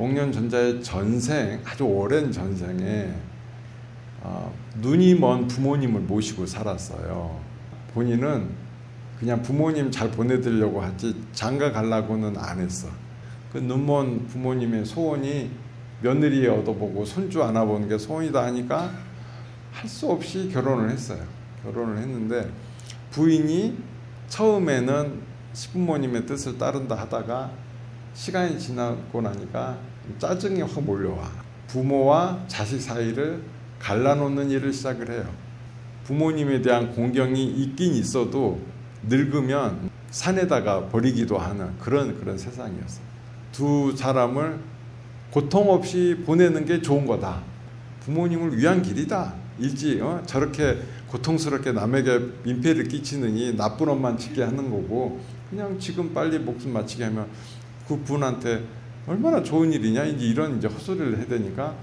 옥년 전자의 전생 아주 오랜 전생에 어, 눈이 먼 부모님을 모시고 살았어요. 본인은 그냥 부모님 잘 보내드리려고 하지 장가 가려고는 안 했어. 그 눈먼 부모님의 소원이 며느리 얻어보고 손주 안아보는 게 소원이다 하니까 할 수 없이 결혼을 했어요. 결혼을 했는데 부인이 처음에는 시부모님의 뜻을 따른다 하다가 시간이 지나고 나니까 짜증이 확 몰려와. 부모와 자식 사이를 갈라놓는 일을 시작을 해요. 부모님에 대한 공경이 있긴 있어도 늙으면 산에다가 버리기도 하는 그런 그런 세상이었어요. 두 사람을 고통 없이 보내는 게 좋은 거다. 부모님을 위한 길이다. 일지 어? 저렇게 고통스럽게 남에게 민폐를 끼치느니 나쁜 엄만 짓게 하는 거고 그냥 지금 빨리 목숨 마치게 하면 그 분한테 얼마나 좋은 일이냐 이제 이런 이제 헛소리를 해야 되니까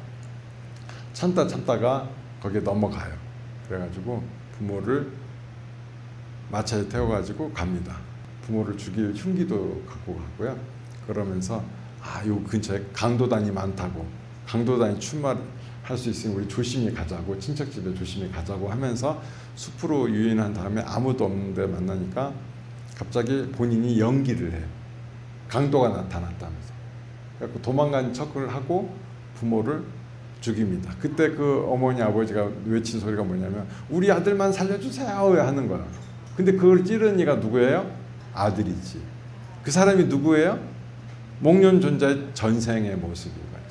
참다 참다가 거기에 넘어가요. 그래가지고 부모를 마차에 태워가지고 갑니다. 부모를 죽일 흉기도 갖고 가고요. 그러면서 아, 요 근처에 강도단이 많다고 강도단이 출마할 수 있으니 우리 조심히 가자고 친척 집에 조심히 가자고 하면서 숲으로 유인한 다음에 아무도 없는데 만나니까 갑자기 본인이 연기를 해요. 강도가 나타났다면서. 그래서 도망간 척을 하고 부모를 죽입니다. 그때 그 어머니 아버지가 외친 소리가 뭐냐면 우리 아들만 살려주세요 하는 거야. 근데 그걸 찌른 이가 누구예요? 아들이지. 그 사람이 누구예요? 목련 존자의 전생의 모습인 거야.